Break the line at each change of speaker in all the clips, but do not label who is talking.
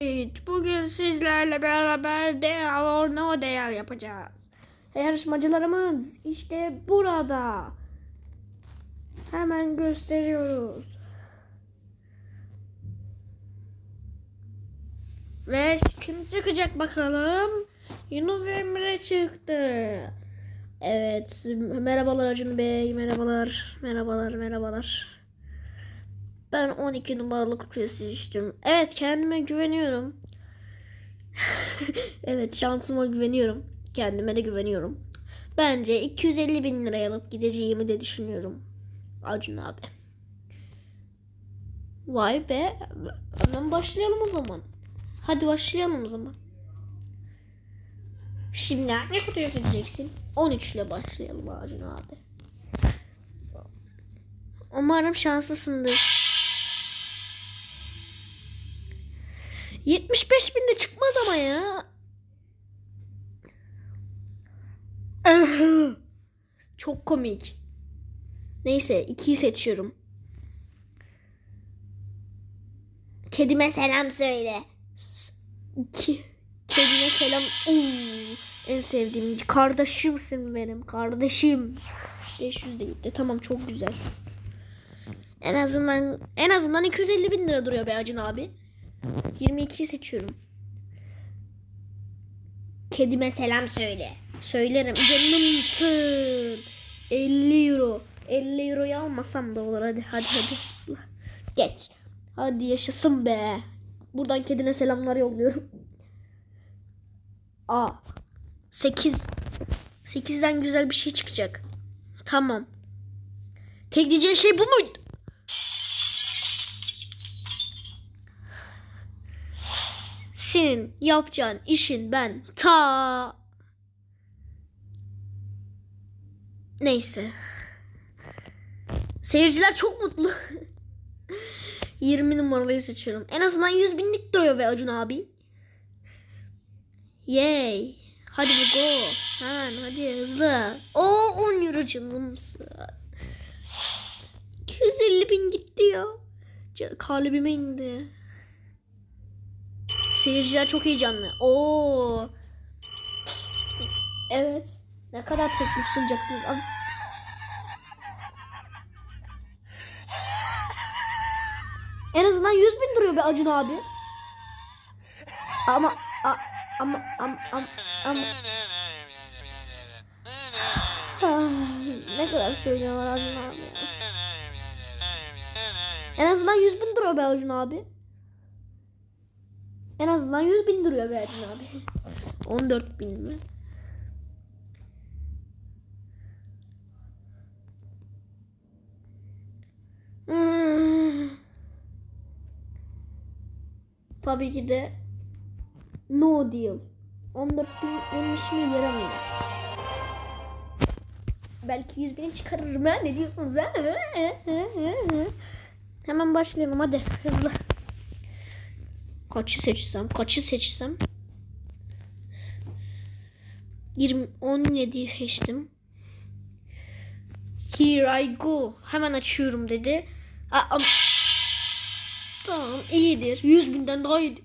Evet, bugün sizlerle beraber Deal or No Deal yapacağız. Yarışmacılarımız işte burada. Hemen gösteriyoruz. Ve kim çıkacak bakalım? Yunus Emre çıktı. Evet, merhabalar Acun Bey, merhabalar, merhabalar, merhabalar. Ben 12 numaralı kutuyu seçtim. Evet kendime güveniyorum. evet şansıma güveniyorum. Kendime de güveniyorum. Bence 250 bin liraya alıp gideceğimi de düşünüyorum. Acun abi. Vay be. Hemen başlayalım o zaman. Hadi başlayalım o zaman. Şimdi ne kutuyu seçeceksin? 13 ile başlayalım Acun abi. Umarım şanslısındır. 75 bin de çıkmaz ama ya. Çok komik. Neyse ikiyi seçiyorum. Kedime selam söyle. Ki, kedine selam. Uuu, en sevdiğim kardeşimsin benim kardeşim. 500 değil de tamam çok güzel. En azından en azından 250 bin lira duruyor be Acun abi. 22'yi seçiyorum. Kedime selam söyle. Söylerim. Canımsın. 50 euro. 50 euroyu almasam da olur. Hadi hadi hadi. Hızlı. Geç. Hadi yaşasın be. Buradan kedine selamlar yolluyorum. A. 8. 8'den güzel bir şey çıkacak. Tamam. Tek diyeceğin şey bu muydu? Senin yapacağın işin ben ta Neyse. Seyirciler çok mutlu. 20 numarayı seçiyorum. En azından 100 binlik duruyor be Acun abi. Yay. Hadi bu go. Hemen hadi hızlı. O 10 euro canımsın. 250 bin gitti ya. Kalbime indi. Seyirciler çok heyecanlı. Oo. Evet. Ne kadar teklif sunacaksınız abi? En azından 100 bin duruyor be Acun abi. Ama a, ama ama ama, ama. Ne kadar söylüyorlar Acun abi. En azından 100 bin duruyor be Acun abi. En azından 100 bin duruyor Acun abi. 14 bin mi? Hmm. Tabii ki de no deal. 14 bin benim işime yaramıyor. Belki 100 bini çıkarırım ha. Ne diyorsunuz ha? Hemen başlayalım hadi hızlı. Kaçı seçsem? Kaçı seçsem? 20 17'yi seçtim. Here I go. Hemen açıyorum dedi. Aa, am- tamam iyidir. 100 binden daha iyidir.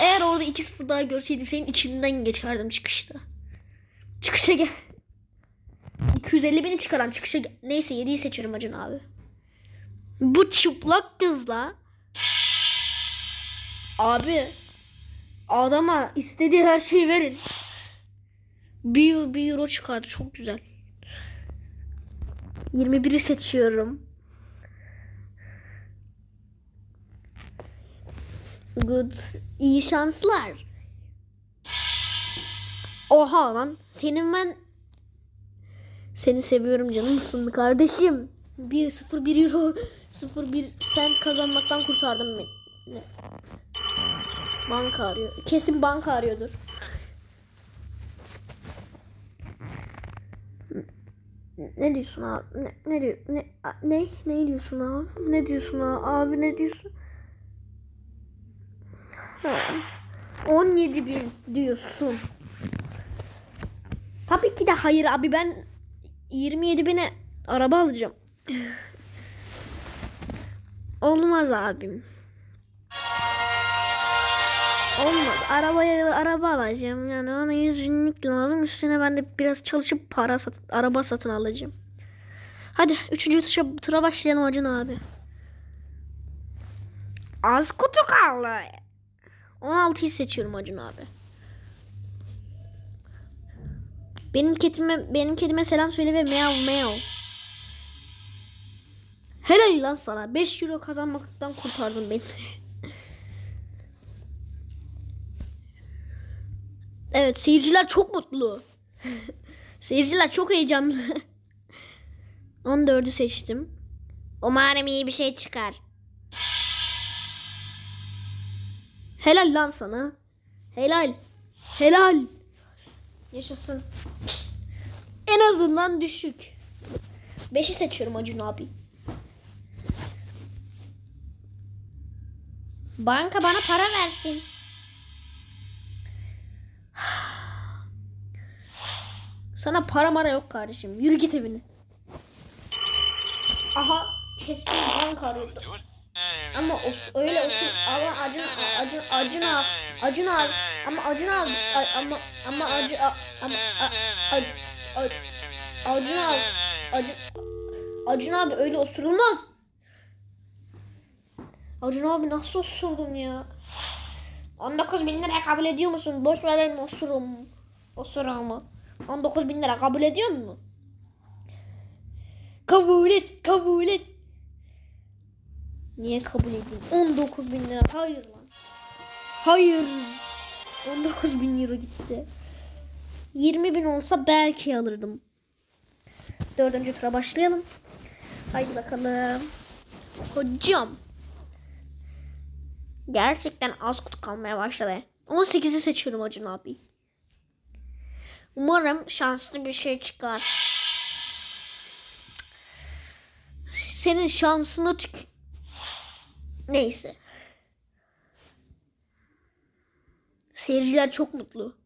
Eğer orada 2-0 daha görseydim senin içinden geçerdim çıkışta. Çıkışa gel. 250 bini çıkaran çıkışa gel. Neyse 7'yi seçiyorum Acun abi. Bu çıplak kızla Abi adama istediği her şeyi verin. Bir bir euro çıkardı. Çok güzel. 21'i seçiyorum. Good. İyi şanslar. Oha lan. Senin ben seni seviyorum canımsın kardeşim. 1 0 1 euro 0 1 sent kazanmaktan kurtardım beni. Banka arıyor. Kesin banka arıyordur. Ne diyorsun abi? Ne ne diyor? Ne ne ne diyorsun abi? Ne diyorsun abi? Abi ne diyorsun? Ha. 17 bin diyorsun. Tabii ki de hayır abi ben 27 bine araba alacağım. Olmaz abim. Olmaz. Arabaya araba alacağım. Yani ona 100 binlik lazım. Üstüne ben de biraz çalışıp para sat, araba satın alacağım. Hadi üçüncü tura, tura başlayalım Acun abi. Az kutu kaldı. 16'yı seçiyorum Acun abi. Benim kedime benim kedime selam söyle ve meow meow. Helal lan sana. 5 euro kazanmaktan kurtardın beni. evet seyirciler çok mutlu. seyirciler çok heyecanlı. 14'ü seçtim. Umarım iyi bir şey çıkar. Helal lan sana. Helal. Helal. Yaşasın. En azından düşük. 5'i seçiyorum Acun abi. Banka bana para versin. Sana para mara yok kardeşim. Yürü git evine. Aha kesin banka arıyordu. Ama o, öyle olsun ama Acun Acun Acun abi Acun abi ama Acun abi ama ama Acun a- ama a- a- a- Acun abi Acun Acun abi öyle osurulmaz. Acun abi nasıl osurdun ya? 19 bin lira kabul ediyor musun? Boş ver benim osurum. Osurumu. 19 bin lira kabul ediyor musun? Kabul et, kabul et. Niye kabul edeyim? 19 bin lira. Hayır lan. Hayır. 19 bin euro gitti. 20 bin olsa belki alırdım. Dördüncü tura başlayalım. Haydi bakalım. Hocam. Gerçekten az kutu kalmaya başladı. 18'i seçiyorum Acun abi. Umarım şanslı bir şey çıkar. Senin şansına tük... Neyse. Seyirciler çok mutlu.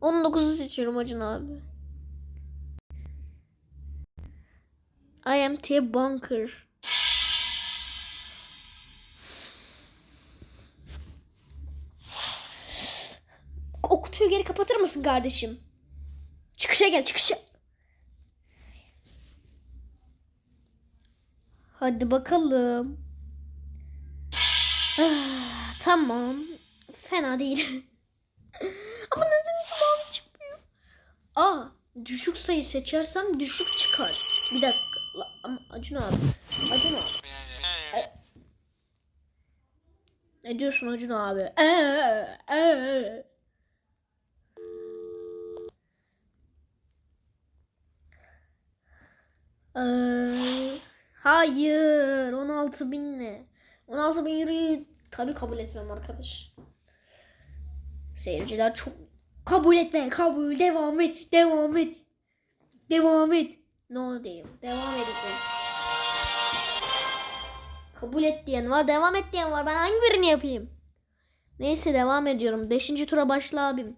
19'u seçiyorum Acun abi. I am T bunker. Kutuyu geri kapatır mısın kardeşim? Çıkışa gel çıkışa. Hadi bakalım. Ah, tamam. Fena değil. Ama neden mavi çıkmıyor? Aa, düşük sayı seçersem düşük çıkar. Bir dakika. Ama Acun abi. Acun abi. Ne diyorsun Acun abi? Ee, ee. Ee, hayır. 16 bin ne? 16 bin euroyu tabii kabul etmem arkadaş. Seyirciler çok kabul etme, kabul, devam et, devam et, devam et. No değil, devam edeceğim. Kabul et diyen var, devam et diyen var. Ben hangi birini yapayım? Neyse devam ediyorum. Beşinci tura başla abim.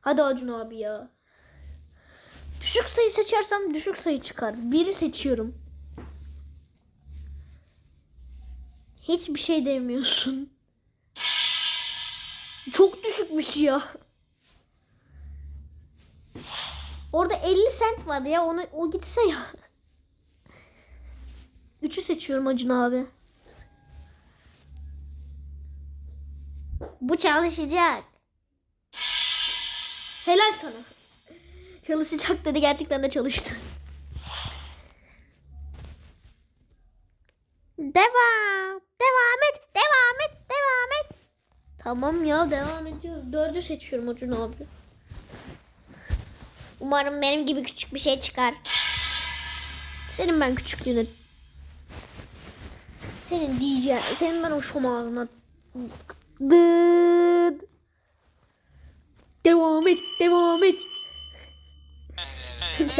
Hadi Acun abi ya. Düşük sayı seçersem düşük sayı çıkar. Biri seçiyorum. Hiçbir şey demiyorsun. Çok düşükmüş ya. Orada 50 sent vardı ya. Onu o gitse ya. Üçü seçiyorum Acun abi. Bu çalışacak. Helal sana. Çalışacak dedi gerçekten de çalıştı. Devam. Devam et. Devam et. Devam et. Tamam ya devam ediyoruz. Dördü seçiyorum Acun abi. Umarım benim gibi küçük bir şey çıkar. Senin ben küçüklüğüne senin diyeceğin, senin ben o şom ağzına. Devam et, devam et.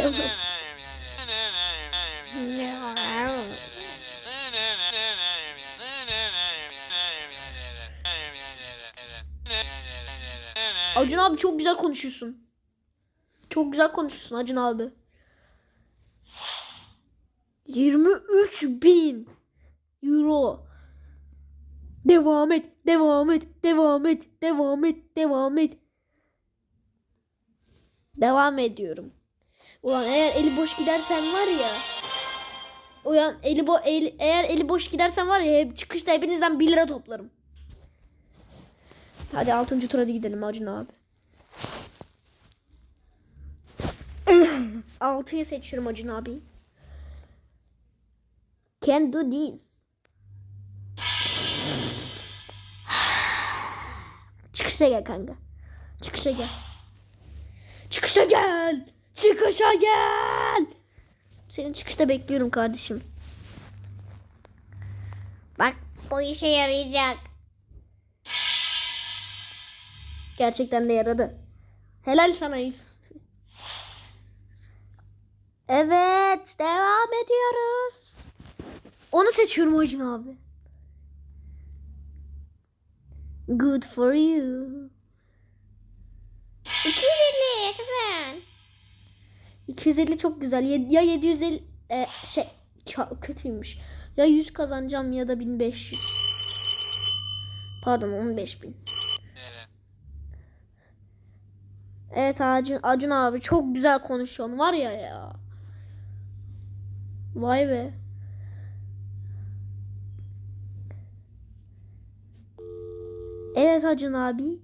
Acun abi çok güzel konuşuyorsun. Çok güzel konuşuyorsun Acun abi. 23 bin euro. Devam et, devam et, devam et, devam et, devam et. Devam ediyorum. Ulan eğer eli boş gidersen var ya. Ulan eli bo el, eğer eli boş gidersen var ya çıkışta hepinizden 1 lira toplarım. Hadi 6. tura da gidelim Acun abi. 6'yı seçiyorum Acun abi. Can do this. Çıkışa gel kanka. Çıkışa gel. Çıkışa gel. Çıkışa gel. Seni çıkışta bekliyorum kardeşim. Bak
Bu işe yarayacak.
gerçekten de yaradı. Helal sana Yusuf. Evet devam ediyoruz. Onu seçiyorum Acun abi. Good for you.
250 yaşasın.
250 çok güzel. Ya 750 e, şey kötüymüş. Ya 100 kazanacağım ya da 1500. Pardon 15000. Evet Acun, Acun abi çok güzel konuşuyorsun var ya ya. Vay be. Evet Acun abi.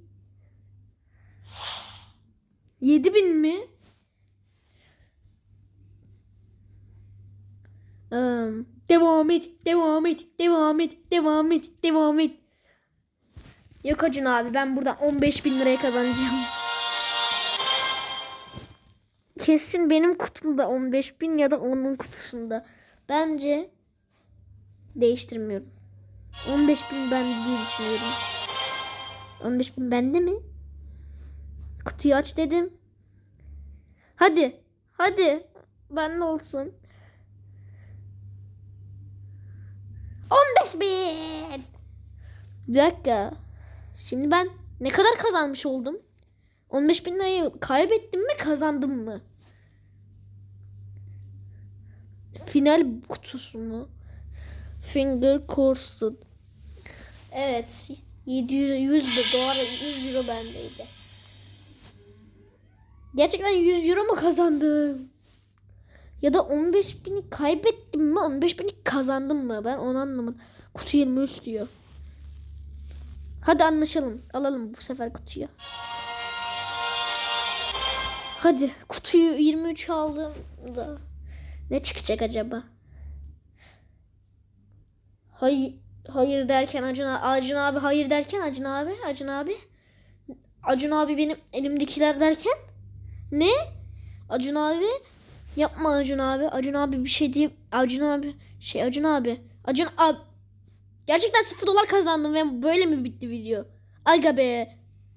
7000 mi? Eee, devam et, devam et, devam et, devam et, devam et. Yok Acun abi ben buradan 15 bin liraya kazanacağım. Kesin benim kutumda 15 bin ya da onun kutusunda. Bence değiştirmiyorum. 15 bin ben diye düşünüyorum. 15 bin bende mi? Kutuyu aç dedim. Hadi. Hadi. Bende olsun. 15 bin. Bir dakika. Şimdi ben ne kadar kazanmış oldum? 15 bin lirayı kaybettim mi kazandım mı? Final kutusu mu? Finger Cursed. Evet. 700 100 de- dolar 100 euro bendeydi. Gerçekten 100 euro mu kazandım? Ya da 15 bini kaybettim mi 15 bini kazandım mı? Ben onu anlamadım. Kutu 23 diyor. Hadi anlaşalım. Alalım bu sefer kutuyu. Hadi kutuyu 23 aldım da ne çıkacak acaba? Hayır hayır derken Acun, Acun abi hayır derken Acun abi Acun abi Acun abi benim elimdekiler derken ne? Acun abi yapma Acun abi. Acun abi bir şey deyip Acun abi. Şey Acun abi. Acun abi gerçekten 0 dolar kazandım ve böyle mi bitti video? Aga be